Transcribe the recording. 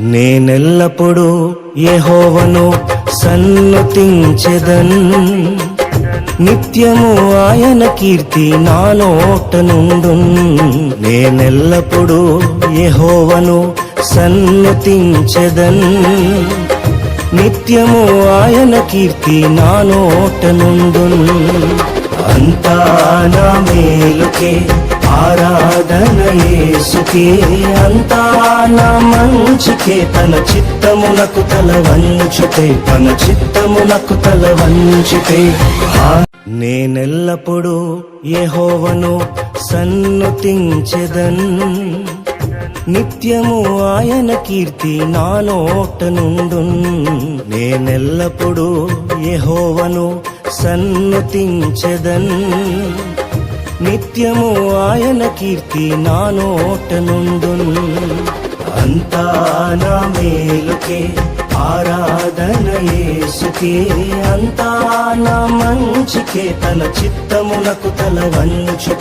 నేనెల్లప్పుడూ యెహోవను సన్నుతించెదన్. నిత్యము ఆయన కీర్తి నా నోట నుండు నేనెల్లప్పుడూ యెహోవను సన్నుతించెదన్. నిత్యము ఆయన కీర్తి నా నోట నుండు మేలుకే ఆరాధన యేసుకే అంతా నా మంచికే తన చిత్తమునకు తల వంచుతే తన చిత్తమునకు తల వంచితే. నేనెల్లప్పుడూ యెహోవను సన్నుతించెదన్. నిత్యము ఆయన కీర్తి నా నోట నుండు నేనెల్లప్పుడూ యెహోవను సన్నుతించెదన్. నిత్యము ఆయన కీర్తి నా నోట నుండు అంతా నా మేలుకే ఆరాధన యేసుకే. అంతా నా మంచికే తన చిత్తమునకు తల వంచు